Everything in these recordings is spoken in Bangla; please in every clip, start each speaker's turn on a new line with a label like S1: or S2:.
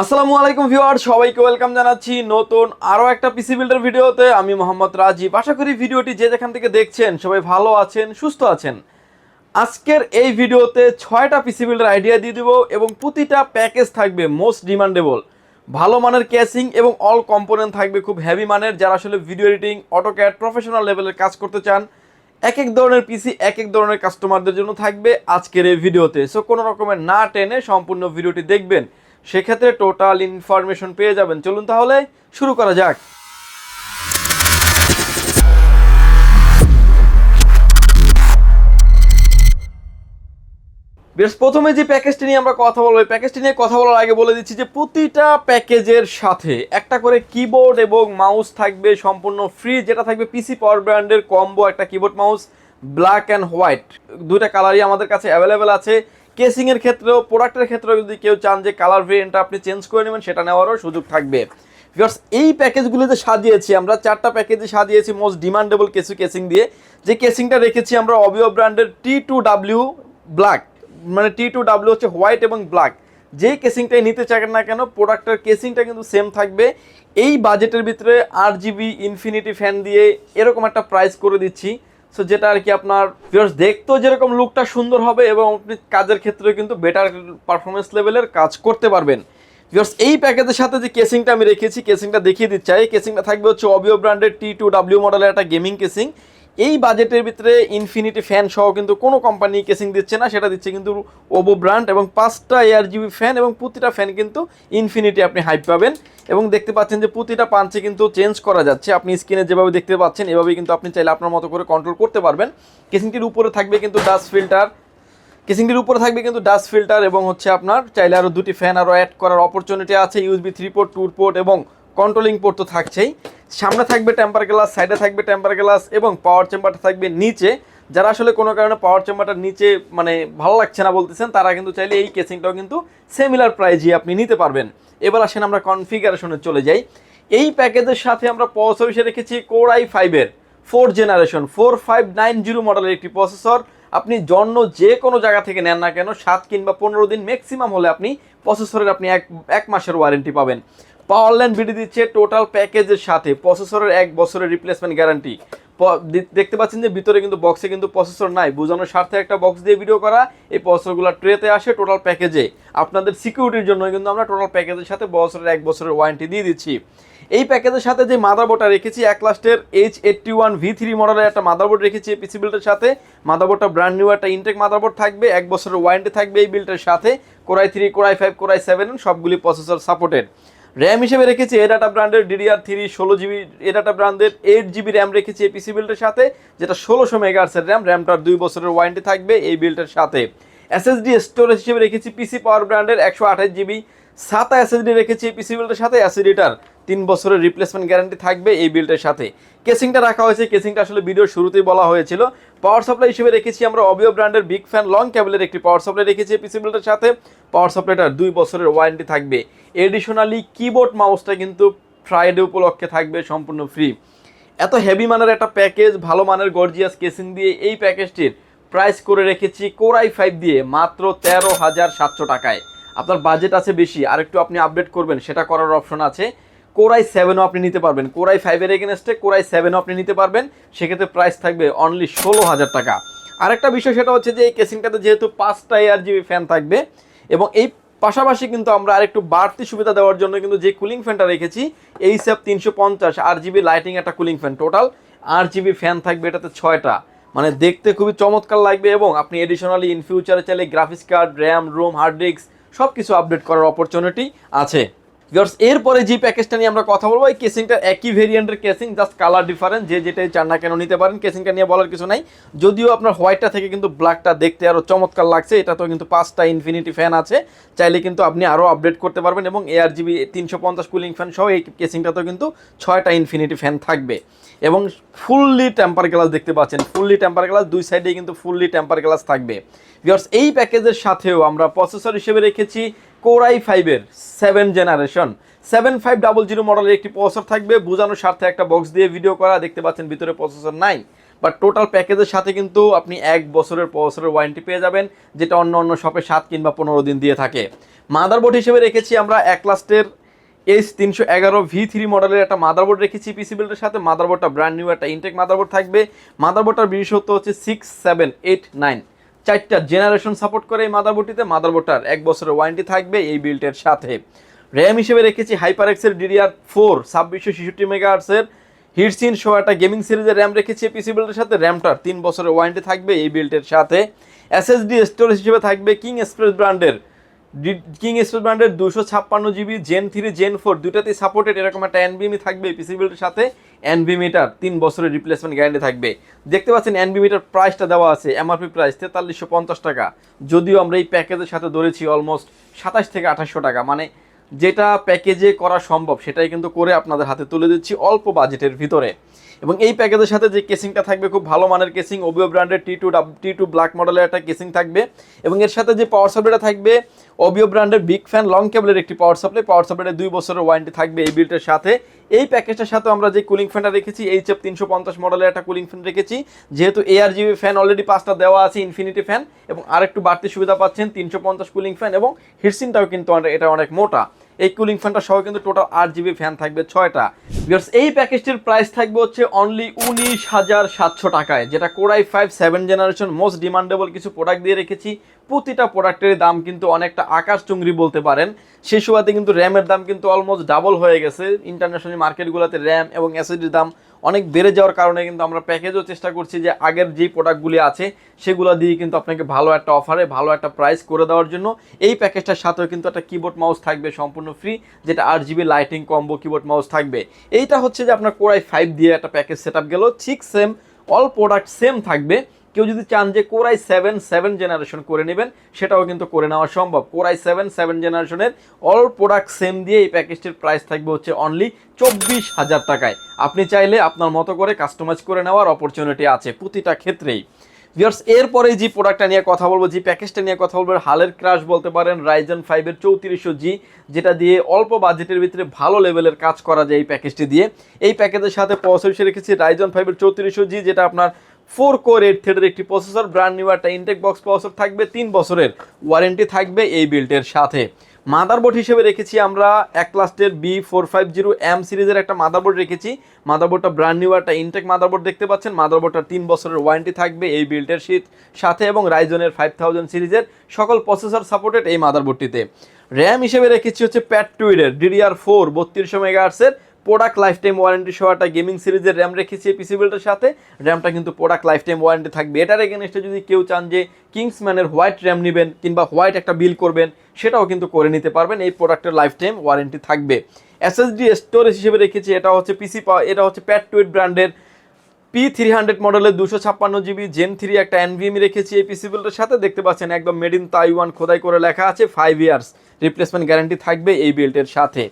S1: আসসালামু আলাইকুম ভিউয়ার সবাইকে ওয়েলকাম জানাচ্ছি নতুন আরও একটা পিসি বিল্ডার ভিডিওতে। আমি মোহাম্মদ রাজীব। আশা করি ভিডিওটি যে যেখান থেকে দেখছেন সবাই ভালো আছেন, সুস্থ আছেন। আজকের এই ভিডিওতে ছয়টা পিসি বিল্ডার আইডিয়া দিয়ে দিব এবং প্রতিটা প্যাকেজ থাকবে মোস্ট ডিমান্ডেবল। ভালো মানের ক্যাসিং এবং অল কম্পোনেন্ট থাকবে খুব হেভি মানের, যারা আসলে ভিডিও এডিটিং, অটোক্যাড, প্রফেশনাল লেভেলের কাজ করতে চান। এক এক ধরনের পিসি এক এক ধরনের কাস্টমারদের জন্য থাকবে আজকের এই ভিডিওতে। সো কোনো রকমের না টেনে সম্পূর্ণ ভিডিওটি দেখবেন। সেক্ষেত্রে টোটাল ইনফরমেশন পেয়ে যাবেন। চলুন তাহলে শুরু করা যাক। বেশ, প্রথমে যে প্যাকেজটি নিয়ে আমরা কথা বলব প্যাকেজটি নিয়ে কথা বলার আগে বলে দিচ্ছি যে প্রতিটা প্যাকেজের সাথে একটা করে কিবোর্ড এবং মাউস থাকবে, সম্পূর্ণ ফ্রি যেটা থাকবে পিসি পাওয়ার ব্র্যান্ডের কম্বো একটা keyboard mouse black and white দুইটা কালারই আমাদের কাছে অ্যাভেলেবেল আছে। কেসিং এর ক্ষেত্রেও প্রোডাক্টের ক্ষেত্রেও যদি কেউ চান যে কালার ভেরিয়েন্টটা আপনি চেঞ্জ করে নেবেন, সেটা নেওয়ারও সুযোগ থাকবে। বিকজ এই প্যাকেজগুলোতে সাজিয়েছি আমরা, চারটা প্যাকেজে সাজিয়েছি মোস্ট ডিমান্ডেবল কেসু কেসিং দিয়ে। যে কেসিংটা রেখেছি আমরা অবিও ব্র্যান্ডের টি টু ডাব্লিউ ব্ল্যাক মানে টি টু ডাব্লিউ হচ্ছে হোয়াইট এবং ব্ল্যাক যে কেসিংটাই নিতে চান না কেন প্রোডাক্টের কেসিংটা কিন্তু সেম থাকবে। এই বাজেটের ভিতরে আট জিবি ইনফিনিটি ফ্যান দিয়ে এরকম একটা প্রাইস করে দিচ্ছি। সো যেটা আর কি আপনার ভিউয়ার্স দেখতেও যেরকম লুকটা সুন্দর হবে এবং আপনি কাজের ক্ষেত্রে কিন্তু বেটার পারফরমেন্স লেভেলের কাজ করতে পারবেন। ভিউয়ার্স এই প্যাকেজের সাথে যে কেসিংটা আমি রেখেছি কেসিংটা দেখিয়ে দিচ্ছি। এই কেসিংটা থাকবে হচ্ছে অবিও ব্র্যান্ডের টি টু ডাব্লিউ মডেলের একটা গেমিং কেসিং এই বাজেটের ভিতরে ইনফিনিটি ফ্যান সহ কিন্তু কোনো কোম্পানি কেসিং দিচ্ছে না, সেটা দিচ্ছে কিন্তু ওবো ব্র্যান্ড এবং পাঁচটা এয়ার জিবি ফ্যান এবং প্রতিটা ফ্যান কিন্তু ইনফিনিটি আপনি হাইপ পাবেন। এবং দেখতে পাচ্ছেন যে প্রতিটা পাঞ্চে কিন্তু চেঞ্জ করা যাচ্ছে। আপনি স্ক্রিনে যেভাবে দেখতে পাচ্ছেন, এভাবেই কিন্তু আপনি চাইলে আপনার মতো করে কন্ট্রোল করতে পারবেন। কেসিংটির উপরে থাকবে কিন্তু ডাস্ট ফিল্টার কেসিংটির উপরে থাকবে কিন্তু ডাস্ট ফিল্টার এবং হচ্ছে আপনার চাইলে আরও দুটি ফ্যান আরও অ্যাড করার অপরচুনিটি আছে। USB three port two port এবং কন্ট্রোলিং পোর্ট তো থাকছেই। সামনে থাকবে টেম্পার গ্লাস সাইডে থাকবে টেম্পার গ্লাস এবং পাওয়ার চেম্বারটা থাকবে নিচে। যারা আসলে কোনো কারণে পাওয়ার চেম্বারটার নিচে মানে ভালো লাগছে না বলতেছেন, তারা কিন্তু চাইলে এই কেসিংটাও কিন্তু সিমিলার প্রাইজে আপনি নিতে পারবেন। এবার আসেন আমরা কনফিগারেশনে চলে যাই। এই প্যাকেজের সাথে আমরা প্রসেসর হিসেবে রেখেছি কোর আই ফাইভের four generation four five nine zero মডেলের একটি প্রসেসর আপনি জন্য যে কোনো জায়গা থেকে নেন না কেন, সাত কিংবা পনেরো দিন ম্যাক্সিমাম হলে আপনি প্রসেসরের আপনি এক এক মাসের ওয়ারেন্টি পাবেন। পাওয়ারল্যান্ড বিডি দিচ্ছে টোটাল প্যাকেজের সাথে। প্রসেসরের এক বছরের রিপ্লেসমেন্ট গ্যারান্টি দেখতে পাচ্ছেন যে ভিতরে কিন্তু বক্সে কিন্তু প্রসেসর নাই। বোঝানোর স্বার্থে একটা বক্স দিয়ে ভিডিও করা, এই প্রসেসরগুলো ট্রেতে আসে টোটাল প্যাকেজে আপনাদের সিকিউরিটির জন্য কিন্তু আমরা টোটাল প্যাকেজের সাথে বছরের এক বছরের ওয়ারেন্টি দিয়ে দিচ্ছি। এই প্যাকেজের সাথে যে মাদারবোর্ডটা রেখেছি এক লাস্টের H eighty one V three মডেলের একটা মাদারবোর্ড রেখেছি এই পিসি বিল্ডের সাথে। মাদারবোর্ডটা ব্র্যান্ড নিউ একটা ইনটেক মাদারবোর্ড থাকবে, এক বছরের ওয়ারেন্টি থাকবে এই বিল্ডের সাথে। Core i three core i five core i seven সবগুলি প্রসেসর সাপোর্টেড র্যাম হিসেবে রেখেছি এ ডাটা ব্র্যান্ডের ডিডিআর থ্রি ষোলো জিবি এ ডাটা ব্র্যান্ডের এইট জিবি র্যাম রেখেছি এই পিসি বিল্টের সাথে, যেটা ষোলোশো মেগাহার্সের র্যাম র্যামটার দুই বছরের ওয়ারেন্টি থাকবে এই বিল্টের সাথে। এসএসডি স্টোরেজ হিসেবে রেখেছি পিসি পাওয়ার ব্র্যান্ডের একশো আঠাশ জিবি সাতা অ্যাসিডি রেখেছি, পিসি বিল্ডের সাথে অ্যাসিডিটার তিন বছরের রিপ্লেসমেন্ট গ্যারান্টি থাকবে এই বিল্ডের সাথে। কেসিংটা রাখা হয়েছে, কেসিংটা আসলে ভিডিওর শুরুতেই বলা হয়েছিল। পাওয়ার সাপ্লাই হিসেবে রেখেছি আমরা অবিও ব্র্যান্ডের বিগ ফ্যান লং ক্যাবেলের একটি পাওয়ার সাপ্লাই রেখেছি পিসি বিল্ডের সাথে। পাওয়ার সাপ্লাইটার দুই বছরের ওয়ারেন্টি থাকবে। এডিশনালি কিবোর্ড মাউসটা কিন্তু ফ্রাইডে উপলক্ষে থাকবে, সম্পূর্ণ ফ্রি এত হেভি মানের একটা প্যাকেজ ভালো মানের গর্জিয়াস কেসিং দিয়ে এই প্যাকেজটির প্রাইস করে রেখেছি কোরাই ফাইভ দিয়ে মাত্র তেরো হাজার সাতশো টাকায়। আপনার বাজেট আছে বেশি আর একটু আপনি আপডেট করবেন, সেটা করার অপশন আছে। কোরাই সেভেনও আপনি নিতে পারবেন। কোরাই ফাইভের এগেনস্টে কোরাই সেভেনও আপনি নিতে পারবেন। সেক্ষেত্রে প্রাইস থাকবে অনলি ষোলো হাজার টাকা। আরেকটা বিষয় সেটা হচ্ছে যে, এই কেসিংটাতে যেহেতু পাঁচটা এয়ার জিবি ফ্যান থাকবে, এবং এই পাশাপাশি কিন্তু আমরা আরেকটু বাড়তি সুবিধা দেওয়ার জন্য কিন্তু যে কুলিং ফ্যানটা রেখেছি, এই সেপ তিনশো পঞ্চাশ আর জিবি লাইটিং একটা কুলিং ফ্যান টোটাল আট জিবি ফ্যান থাকবে এটাতে ছয়টা। মানে দেখতে খুবই চমৎকার লাগবে এবং আপনি এডিশনালি ইন ফিউচারে চাইলে graphics card RAM ROM hard disk সব কিছু আপডেট করার অপরচুনিটি আছে। ভিউয়ার্স এরপরে যে প্যাকেজটা নিয়ে আমরা কথা বলব, এই কেসিংটা একই ভেরিয়েন্টের কেসিং জাস্ট কালার ডিফারেন্ট যে যেটাই চান না কেন নিতে পারেন কেসিংটা নিয়ে বলার কিছু নাই। যদিও আপনার হোয়াইটটা থেকে কিন্তু ব্ল্যাকটা দেখতে আরও চমৎকার লাগছে এটা তো কিন্তু পাঁচটা ইনফিনিটি ফ্যান আছে। চাইলে কিন্তু আপনি আরও আপডেট করতে পারবেন এবং এআর জিবি তিনশো পঞ্চাশ কুলিং ফ্যান সহ এই কেসিংটাতেও কিন্তু ছয়টা ইনফিনিটি ফ্যান থাকবে। এবং ফুললি টেম্পার গ্লাস দেখতে পাচ্ছেন ফুললি টেম্পার গ্লাস দুই সাইডে কিন্তু ফুললি টেম্পার গ্লাস থাকবে। ভিউয়ার্স এই প্যাকেজের সাথেও আমরা প্রসেসর হিসেবে রেখেছি কোরাই ফাইভের seven generation seven five double zero মডেলের একটি প্রসেসর থাকবে। বোঝানোর স্বার্থে একটা বক্স দিয়ে ভিডিও করা। দেখতে পাচ্ছেন ভিতরে প্রসেসর নাই। বাট টোটাল প্যাকেজের সাথে কিন্তু আপনি এক বছরের প্রসেসরের ওয়ারেন্টি পেয়ে যাবেন, যেটা অন্য অন্য শপে সাত কিংবা পনেরো দিন দিয়ে থাকে। মাদারবোর্ড হিসেবে রেখেছি আমরা এক লাস্টের এইচ তিনশো এগারো ভি থ্রি মডেলের একটা মাদারবোর্ড রেখেছি পিসি বিল্ডের সাথে। মাদারবোর্ডটা ব্র্যান্ড নিউ একটা ইনটেক মাদারবোর্ড থাকবে। মাদারবোর্ডটার বিশেষত্ব হচ্ছে সিক্স সেভেন এইট নাইন চারটা জেনারেশন সাপোর্ট করে এই মাদারবোর্ডটিতে। মাদারবোর্ডটার এক বছরের ওয়ারেন্টি থাকবে এই বিল্টের সাথে। র্যাম হিসেবে রেখেছি হাইপার এক্সের ডিডিআর ফোর, ছাব্বিশশো ছেষট্টি মেগাহার্সের হিটসিন সহ একটা গেমিং সিরিজের র্যাম রেখেছি পিসি বিল্টের সাথে। র্যামটার তিন বছরের ওয়ারেন্টি থাকবে এই বিল্টের সাথে। এসএসডি স্টোরেজ হিসেবে থাকবে কিং এক্সপ্রেস ব্র্যান্ডের। কিং ব্র্যান্ডের দুশো ছাপ্পান্ন GB gen three gen four দুটাতেই supported এরকম একটা এনবিএমি থাকবে পিসি বিল্ডের সাথে। এনবিমিটার তিন বছরের রিপ্লেসমেন্ট গ্যারান্টি থাকবে। দেখতে পাচ্ছেন এনবিমিটার প্রাইসটা দেওয়া আছে এমআরপি প্রাইস তেতাল্লিশশো পঞ্চাশ টাকা। যদিও আমরা এই প্যাকেজের সাথে ধরেছি অলমোস্ট সাতাশ থেকে আঠাশশো টাকা মানে যেটা প্যাকেজে করা সম্ভব, সেটাই কিন্তু করে আপনাদের হাতে তুলে দিচ্ছি অল্প বাজেটের ভিতরে। এবং এই প্যাকেজের সাথে যে কেসিংটা থাকবে, খুব ভালো মানের কেসিং ওবিও ব্র্যান্ডের T two T two black মডেলের একটা কেসিং থাকবে। এবং এর সাথে যে পাওয়ার সাপ্লাইটা থাকবে ওবিও ব্র্যান্ডের বিগ ফ্যান লং কেবলের একটি পাওয়ার সাপ্লাই পাওয়ার সাপ্লাইয়ের দুই বছরের ওয়ারেন্টি থাকবে এই বিলটার সাথে। এই প্যাকেজটার সাথে আমরা যে কুলিং ফ্যানটা রেখেছি এইচ এফ তিনশো পঞ্চাশ মডেলের একটা কুলিং ফ্যান রেখেছি। যেহেতু এআর জিবি ফ্যান অলরেডি পাঁচটা দেওয়া আছে ইনফিনিটি ফ্যান এবং আরেকটু বাড়তি সুবিধা পাচ্ছেন তিনশো পঞ্চাশ কুলিং ফ্যান এবং হিটসিনটাও কিন্তু এটা অনেক মোটা। এই কুলিং ফ্যানটা সহ কিন্তু টোটাল আট জিবি ফ্যান থাকবে ছয়টা। এই প্যাকেজটির প্রাইস থাকবে হচ্ছে অনলি উনিশ হাজার সাতশো টাকায়, যেটা core i five seven generation most demandable কিছু প্রোডাক্ট দিয়ে রেখেছি। প্রতিটা প্রোডাক্টের দাম কিন্তু অনেকটা আকাশ চুংরি বলতে পারেন। সেই সুবাদে কিন্তু র্যামের দাম কিন্তু অলমোস্ট ডাবল হয়ে গেছে। ইন্টারন্যাশনাল মার্কেটগুলোতে র্যাম এবং অ্যাসিডির দাম অনেক বেড়ে যাওয়ার কারণে কিন্তু আমরা প্যাকেজও চেষ্টা করছি যে আগের যে প্রোডাক্টগুলি আছে, সেগুলো দিয়ে কিন্তু আপনাকে ভালো একটা অফারে ভালো একটা প্রাইস করে দেওয়ার জন্য। এই প্যাকেজটার সাথেও কিন্তু একটা কিবোর্ড মাউস থাকবে সম্পূর্ণ ফ্রি যেটা আট GB lighting combo keyboard mouse থাকবে। এইটা হচ্ছে যে আপনার কোরাই ফাইভ দিয়ে একটা প্যাকেজ সেট আপ গেল। ঠিক সেম অল প্রোডাক্ট সেম থাকবে। কেউ যদি চান যে কোরাই সেভেন সেভেন জেনারেশন করে নেবেন, সেটাও কিন্তু করে নেওয়া সম্ভব। কোরাই সেভেন সেভেন জেনারেশনের অল প্রোডাক্ট সেম দিয়ে এই প্যাকেজটির প্রাইস থাকবে হচ্ছে অনলি চব্বিশ হাজার টাকায়। আপনি চাইলে আপনার মতো করে কাস্টমাইজ করে নেওয়ার অপরচুনিটি আছে প্রতিটা ক্ষেত্রেই। ভিউয়ার্স এরপরে যে প্রোডাক্টটা নিয়ে কথা বলব, যে প্যাকেজটা নিয়ে কথা বলব হালের ক্রাশ বলতে পারেন রাইজেন ফাইভের চৌত্রিশশো জি যেটা দিয়ে অল্প বাজেটের ভিতরে ভালো লেভেলের কাজ করা যায় এই প্যাকেজটি দিয়ে। এই প্যাকেজের সাথে হিসেবে রেখেছি রাইজন ফাইভের চৌত্রিশশো জি যেটা আপনার ফোর কোর এইট থ্রেডের একটি প্রসেসর ব্র্যান্ড নিউ একটা ইনটেক বক্স প্রসেসর থাকবে, তিন বছরের ওয়ারেন্টি থাকবে এই বিল্টের সাথে। মাদারবোর্ড হিসেবে রেখেছি আমরা এক লাস্টের B four five zero M সিরিজের একটা মাদারবোর্ড রেখেছি। মাদারবোর্ডটা ব্র্যান্ড নিউ একটা ইনটেক মাদারবোর্ড দেখতে পাচ্ছেন। মাদারবোর্ডটার তিন বছরের ওয়ারেন্টি থাকবে এই বিল্টের শীত সাথে এবং রাইজনের ফাইভ থাউজেন্ড সিরিজের সকল প্রসেসর সাপোর্টেড এই মাদারবোর্ডটিতে র্যাম হিসেবে রেখেছি হচ্ছে প্যাট টুইডের ডিডিআর ফোর বত্রিশশো মেগাহার্সের প্রোডাক্ট লাইফ টাইম ওয়ারেন্টি সহ একটা গেমিং সিরিজের র্যাম রেখেছি পিসি বিল্ডের সাথে। র্যামটা কিন্তু প্রোডাক্ট লাইফ টাইম ওয়ারেন্টি থাকবে। এটার এগেনস্টে যদি কেউ চান যে কিংসম্যানের হোয়াইট র্যাম নেবেন কিংবা হোয়াইট একটা বিল করবেন, সেটাও কিন্তু করে নিতে পারবেন। এই প্রোডাক্টের লাইফ টাইম ওয়ারেন্টি থাকবে। এসএসডি স্টোরেজ হিসেবে রেখেছি। এটা হচ্ছে পিসি এটা হচ্ছে প্যাট টুইট ব্র্যান্ডের পি থ্রি হান্ড্রেড মডেলের দুশো ছাপ্পান্ন জিবি জেন থ্রি একটা এনভিএমি রেখেছি এই পিসি বিল্ডের সাথে। দেখতে পাচ্ছেন একদম মেড ইন তাইওয়ান খোদাই করে লেখা আছে। ফাইভ ইয়ার্স রিপ্লেসমেন্ট গ্যারান্টি থাকবে এই বিল্টের সাথে।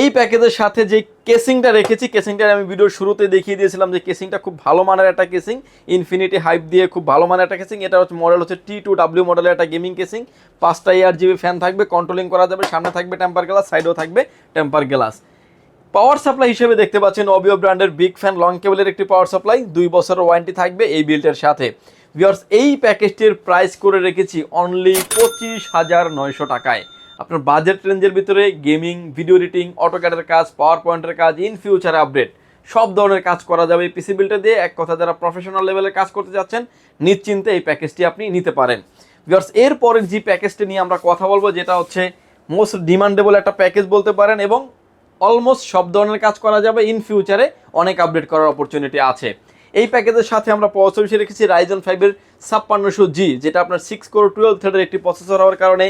S1: এই প্যাকেজের সাথে যে কেসিংটা রেখেছি কেসিংটা আমি ভিডিওর শুরুতে দেখিয়ে দিয়েছিলাম যে কেসিংটা খুব ভালো মানের একটা কেসিং ইনফিনিটি হাইপ দিয়ে খুব ভালো মানের একটা কেসিং এটা হচ্ছে মডেল হচ্ছে টি টু ডাব্লিউ মডেলের একটা গেমিং কেসিং পাঁচটা ইয়ার জিবি ফ্যান থাকবে কন্ট্রোলিং করা যাবে, সামনে থাকবে টেম্পার গ্লাস সাইডেও থাকবে টেম্পার গ্লাস পাওয়ার সাপ্লাই হিসেবে দেখতে পাচ্ছেন অবিও ব্র্যান্ডের বিগ ফ্যান লং কেবলের একটি পাওয়ার সাপ্লাই, দুই বছরের ওয়ারেন্টি থাকবে এই বিল্টের সাথে। ভিওর্স এই প্যাকেজটির প্রাইস করে রেখেছি অনলি পঁচিশ হাজার নয়শো টাকায়। আপনার বাজেট রেঞ্জের ভিতরে গেমিং ভিডিও এডিটিং অটোক্যাডের কাজ পাওয়ার পয়েন্টের কাজ ইন ফিউচার আপডেট সব ধরনের কাজ করা যাবে এই পিসি বিল্টে দিয়ে। এক কথা, যারা প্রফেশনাল লেভেলের কাজ করতে যাচ্ছেন, নিশ্চিন্তে এই প্যাকেজটি আপনি নিতে পারেন। ভিওর্স এরপরের যে প্যাকেজটি নিয়ে আমরা কথা বলব, যেটা হচ্ছে মোস্ট ডিমান্ডেবল একটা প্যাকেজ বলতে পারেন এবং অলমোস্ট সব ধরনের কাজ করা যাবে ইন ফিউচারে অনেক আপডেট করার অপরচুনিটি আছে। এই প্যাকেজের সাথে আমরা প্রসেসর হিসেবে রেখেছি রাইজন ফাইভের ছাপ্পান্নশো জি যেটা আপনার সিক্স কোর টুয়েলভ থ্রেডের একটি প্রসেসর হওয়ার কারণে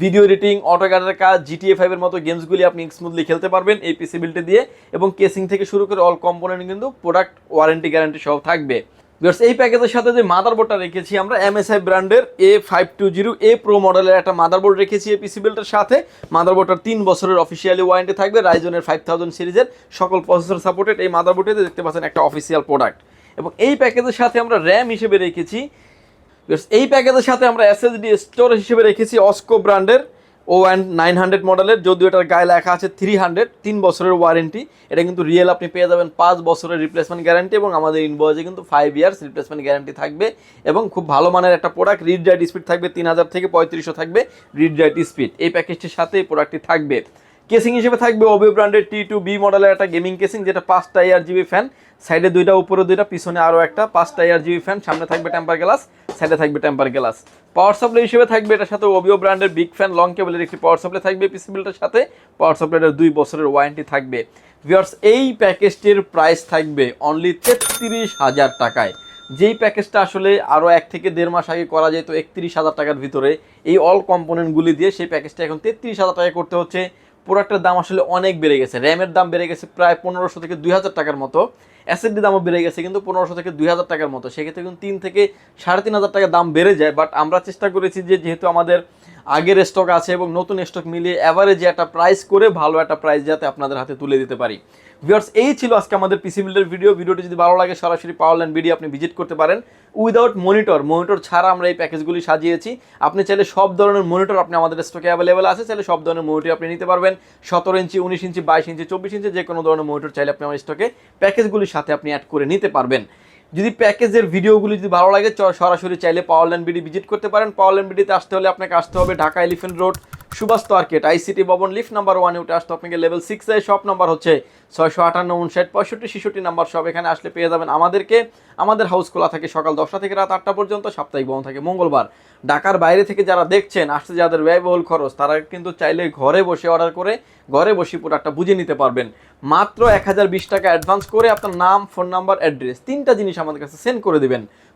S1: ভিডিও এডিটিং অটোক্যাডের কাজ জিটিএ ফাইভের মতো গেমসগুলি আপনি স্মুথলি খেলতে পারবেন এই পিসি বিল্টে দিয়ে এবং কেসিং থেকে শুরু করে অল কম্পোনেন্ট কিন্তু প্রোডাক্ট ওয়ারেন্টি গ্যারান্টি সহ থাকবে। Viewers, এই প্যাকেজের সাথে যে মাদারবোর্ডটা রেখেছি আমরা এমএসআই ব্র্যান্ডের A five two zero A pro মডেলের একটা মাদারবোর্ড রেখেছি এই পিসি বিল্টের সাথে। মাদারবোর্ডটার তিন বছরের অফিসিয়ালি ওয়ারেন্টি থাকবে রাইজনের ফাইভ থাউজেন্ড সিরিজের সকল প্রসেসর সাপোর্টেড এই মাদারবোর্ডে দেখতে পাচ্ছেন একটা অফিসিয়াল প্রোডাক্ট এবং এই প্যাকেজের সাথে আমরা র্যাম হিসেবে রেখেছি। এই প্যাকেজের সাথে আমরা এসএসডি স্টোরেজ হিসেবে রেখেছি অস্কো ব্র্যান্ডের ও অ্যান্ড নাইন হান্ড্রেড মডেলের যদিও এটার গায়ে লেখা আছে থ্রি হান্ড্রেড তিন বছরের ওয়ারেন্টি এটা কিন্তু রিয়েল আপনি পেয়ে যাবেন পাঁচ বছরের রিপ্লেসমেন্ট গ্যারান্টি এবং আমাদের ইনভয়েসে কিন্তু ফাইভ ইয়ার্স রিপ্লেসমেন্ট গ্যারান্টি থাকবে এবং খুব ভালো মানের একটা প্রোডাক্ট রিড রাইট স্পিড থাকবে তিন হাজার থেকে পঁয়ত্রিশশো থাকবে রিড রাইট স্পিড এই প্যাকেজটির সাথে এই প্রোডাক্টটি থাকবে। কেসিং হিসেবে থাকবে ওবি ব্র্যান্ডের টি টু বি মডেলের একটা গেমিং কেসিং, যেটা পাঁচটা এয়ার জিবি ফ্যান সাইডে দুইটা, উপরে দুইটা, পিছনে আরও একটা পাঁচটা এয়ার জিবি ফ্যান সামনে থাকবে টেম্পার গ্লাস সাইডে থাকবে টেম্পার গ্লাস পাওয়ার সাপ্লাই হিসেবে থাকবে এটার সাথে ওবিও ব্র্যান্ডের বিগ ফ্যান লং কেবলের একটি পাওয়ার সাপ্লাই থাকবে পিসিবিলটার সাথে পাওয়ার সাপ্লাইটার দুই বছরের ওয়ারেন্টি থাকবে। ভিউয়ার্স এই প্যাকেজটির প্রাইস থাকবে অনলি তেত্রিশ হাজার টাকায়। যেই প্যাকেজটা আসলে আরও এক থেকে দেড় মাস আগে করা যেত, একত্রিশ হাজার টাকার ভিতরে, এই অল কম্পোনেন্টগুলি দিয়ে সেই প্যাকেজটা এখন তেত্রিশ হাজার টাকা করতে হচ্ছে। প্রোডাক্টের দাম আসলে অনেক বেড়ে গেছে। র্যামের দাম বেড়ে গেছে প্রায় পনেরোশো থেকে দুই হাজার টাকার মতো। অ্যাসিডি দামও বেড়ে গেছে কিন্তু পনেরোশো থেকে দুই হাজার টাকার মতো। সেক্ষেত্রে কিন্তু তিন থেকে সাড়ে তিন হাজার টাকা দাম বেড়ে যায়। বাট আমরা চেষ্টা করেছি যে যেহেতু আমাদের আগের স্টক আছে এবং নতুন স্টক মিলিয়ে অ্যাভারেজে একটা প্রাইস করে ভালো একটা প্রাইস যাতে আপনাদের হাতে তুলে দিতে পারি। ভিউয়ার্স এই ছিল আজকে আমাদের পিসি বিল্ডের ভিডিও ভিডিওটি যদি ভালো লাগে, সরাসরি পাওয়ার ল্যান্ড ভিডিও আপনি ভিজিট করতে পারেন। উইদাউট মনিটর মনিটর ছাড়া আমরা এই প্যাকেজগুলি সাজিয়েছি। আপনি চাইলে সব ধরনের মনিটর আপনি আমাদের স্টকে অ্যাভেলেবেল আছে, চাইলে সব ধরনের মনিটর আপনি নিতে পারবেন। সতেরো ইঞ্চি, উনিশ ইঞ্চি, বাইশ ইঞ্চি, চব্বিশ ইঞ্চি, যে কোনো ধরনের মনিটর চাইলে আপনি আমার স্টকে প্যাকেজগুলির সাথে আপনি অ্যাড করে নিতে পারবেন। যদি প্যাকেজের ভিডিওগুলি যদি ভালো লাগে সরাসরি চাইলে পাওয়ার ল্যান্ড বিডি ভিজিট করতে পারেন। পাওয়ার ল্যান্ড বিডিতে আসতে হলে আপনাকে আসতে হবে Dhaka elephant road Subhash market ICT ভবন, লিফট নাম্বার ওয়ানে উঠে আসতে আপনাকে লেভেল সিক্সে শপ নাম্বার হচ্ছে ছয়শো আটান্ন, উনষাট, পঁয়ষট্টি, ছেষট্টি নাম্বার সব এখানে আসলে পেয়ে যাবেন আমাদেরকে। আমাদের হাউস খোলা থাকে সকাল দশটা থেকে রাত আটটা পর্যন্ত, সাপ্তাহিক বন্ধ থাকে মঙ্গলবার। ঢাকার বাইরে থেকে যারা দেখছেন আসতে যাদের ব্যয়বহুল খরচ, তারা কিন্তু চাইলে ঘরে বসে অর্ডার করে, ঘরে বসে প্রোডাক্টটা বুঝে নিতে পারবেন। মাত্র এক হাজার বিশ টাকা অ্যাডভান্স করে আপনার নাম ফোন নাম্বার অ্যাড্রেস তিনটা জিনিস আমাদের কাছে সেন্ড করে দেবেন।